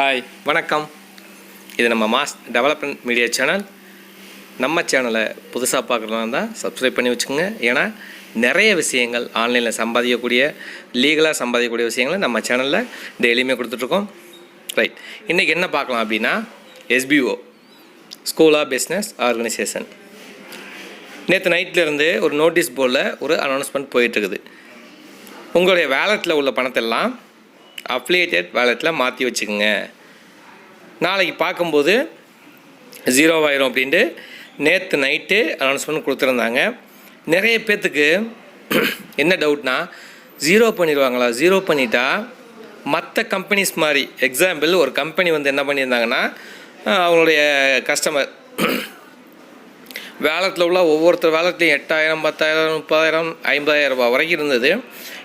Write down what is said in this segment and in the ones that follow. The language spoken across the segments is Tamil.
ஹாய் வணக்கம். இது நம்ம மாஸ் டெவலப்மெண்ட் மீடியா சேனல் நம்ம சேனலை புதுசாக பார்க்குறதா இருந்தால் சப்ஸ்கிரைப் பண்ணி வச்சுக்கோங்க. ஏன்னா நிறைய விஷயங்கள் ஆன்லைனில் சம்பாதிக்கக்கூடிய லீகலாக சம்பாதிக்கக்கூடிய விஷயங்களை நம்ம சேனலில் டெய்லியுமே கொடுத்துட்ருக்கோம். ரைட் இன்றைக்கி என்ன பார்க்கலாம் அப்படின்னா SPO school of business organisation நேற்று நைட்லேருந்து ஒரு நோட்டீஸ் போர்டில் ஒரு அனௌன்ஸ்மெண்ட் போயிட்டுருக்குது உங்களுடைய வேலெட்டில் உள்ள பணத்தெல்லாம் அஃப்லியேட்டட் வேலெட்டில் மாற்றி வச்சுக்கோங்க. நாளைக்கு பார்க்கும்போது ஜீரோவாயிரும் அப்படின்ட்டு நேற்று நைட்டு அனௌன்ஸ்மெண்ட் கொடுத்துருந்தாங்க. நிறைய பேர்த்துக்கு என்ன டவுட்னா ஜீரோ பண்ணிடுவாங்களா? ஜீரோ பண்ணிட்டா மற்ற கம்பெனிஸ் மாதிரி எக்ஸாம்பிள் ஒரு கம்பெனி வந்து என்ன பண்ணியிருந்தாங்கன்னா அவங்களுடைய கஸ்டமர் வேலத்தில் உள்ள ஒவ்வொருத்தர் வேலட்லையும் எட்டாயிரம் பத்தாயிரம் முப்பதாயிரம் ஐம்பதாயிரம் ரூபாய் வரைக்கும் இருந்தது.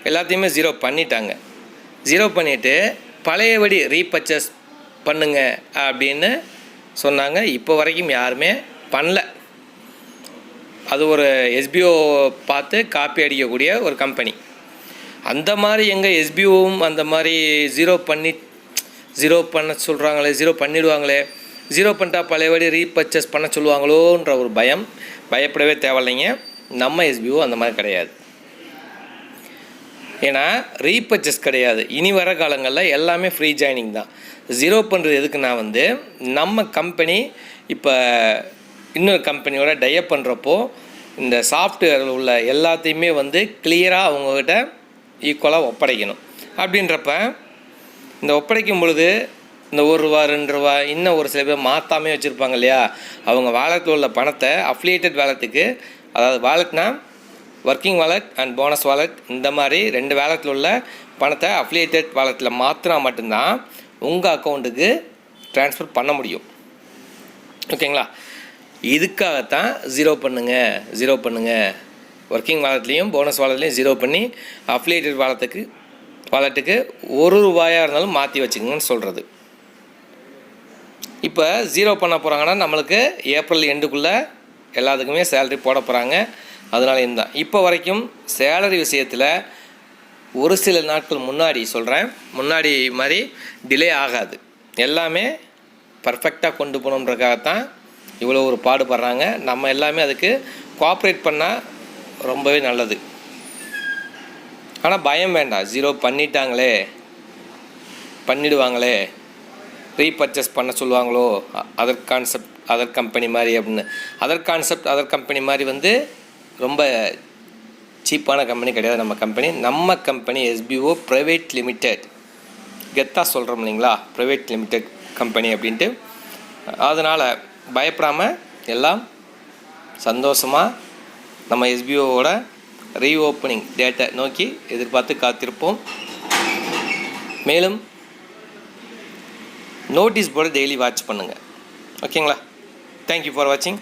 எல்லாத்தையுமே ஜீரோ பண்ணிட்டாங்க. ஜீரோ பண்ணிவிட்டு பழையபடி ரீபர்ச்சேஸ் பண்ணுங்க அப்படின்னு சொன்னாங்க. இப்போ வரைக்கும் யாருமே பண்ணல. அது ஒரு எஸ்பிஓ பார்த்து காப்பி அடிக்கக்கூடிய ஒரு கம்பெனி அந்த மாதிரி எங்கள் எஸ்பிஓவும் அந்த மாதிரி ஜீரோ பண்ணி ஜீரோ பண்ண சொல்கிறாங்களே ஜீரோ பண்ணிடுவாங்களே ஜீரோ பண்ணிட்டா பழையபடி ரீபர்ச்சேஸ் பண்ண சொல்லுவாங்களோன்ற ஒரு பயம் பயப்படவே தேவையில்லைங்க. நம்ம எஸ்பிஓ அந்த மாதிரி கிடையாது. ஏன்னா ரீபர்ச்சஸ் கிடையாது. இனி வர காலங்களில் எல்லாமே ஃப்ரீ ஜாயினிங் தான். ஜீரோ பண்ணுறது எதுக்குன்னா வந்து நம்ம கம்பெனி இப்போ இன்னொரு கம்பெனியோட டைப் பண்ணுறப்போ இந்த சாஃப்ட்வேரில் உள்ள எல்லாத்தையுமே வந்து கிளியராக அவங்கக்கிட்ட ஈக்குவலாக ஒப்படைக்கணும். அப்படின்றப்ப இந்த ஒப்படைக்கும் பொழுது இந்த ஒரு ரூபா ரெண்டு ரூபா இன்னும் ஒரு சில பேர் மாற்றாமே வச்சுருப்பாங்க இல்லையா? அவங்க வாலெட்டில் உள்ள பணத்தை அஃப்லியேட்டட் வேலத்துக்கு அதாவது வாலெட்னா working wallet and bonus wallet இந்த மாதிரி ரெண்டு வேலெட்டில் உள்ள பணத்தை அஃப்லியேட்டட் வாலெட்டில் மாற்றினா மட்டும்தான் உங்கள் அக்கௌண்ட்டுக்கு ட்ரான்ஸ்ஃபர் பண்ண முடியும். ஓகேங்களா இதுக்காகத்தான் ஜீரோ பண்ணுங்கள் ஜீரோ பண்ணுங்க. ஒர்க்கிங் வாலெட்லேயும் போனஸ் வாலெட்லேயும் ஜீரோ பண்ணி அஃப்லியேட்டட் வாலெட்டுக்கு வாலெட்டுக்கு ஒரு ரூபாயாக இருந்தாலும் மாற்றி வச்சுக்கோங்கன்னு சொல்கிறது இப்போ ஜீரோ பண்ண போகிறாங்கன்னா நம்மளுக்கு ஏப்ரல் எண்டுக்குள்ளே எல்லாத்துக்குமே சேல்ரி போட போகிறாங்க அதனால தான் இப்போ வரைக்கும் சேலரி விஷயத்தில் ஒரு சில நாட்கள் முன்னாடி சொல்கிறேன் முன்னாடி மாதிரி டிலே ஆகாது. எல்லாமே பர்ஃபெக்டாக கொண்டு போகணுன்றக்காகத்தான் இவ்வளோ ஒரு பாடுபடுறாங்க. நம்ம எல்லாமே அதுக்கு கோஆப்ரேட் பண்ணால் ரொம்பவே நல்லது. ஆனால் பயம் வேண்டாம். ஜீரோ பண்ணிட்டாங்களே பண்ணிடுவாங்களே ரீபர்ச்சேஸ் பண்ண சொல்லுவாங்களோ அதர் கான்செப்ட் அதர் கம்பெனி மாதிரி அப்படின்னு. அதர் கான்செப்ட் அதர் கம்பெனி மாதிரி வந்து ரொம்ப சீப்பான கம்பெனி கிடையாது நம்ம கம்பெனி. நம்ம கம்பெனி எஸ்பிஓ ப்ரைவேட் லிமிடெட் கெத்தாக சொல்கிறோம் இல்லைங்களா? ப்ரைவேட் லிமிடெட் கம்பெனி அப்படின்ட்டு. அதனால் பயப்படாமல் எல்லாம் சந்தோஷமாக நம்ம எஸ்பிஓவோட ரீஓப்பனிங் டேட்டை நோக்கி எதிர்பார்த்து காத்திருப்போம். மேலும் நோட்டீஸ் போர்டை டெய்லி வாட்ச் பண்ணுங்கள் ஓகேங்களா தேங்க்யூ ஃபார் வாட்சிங்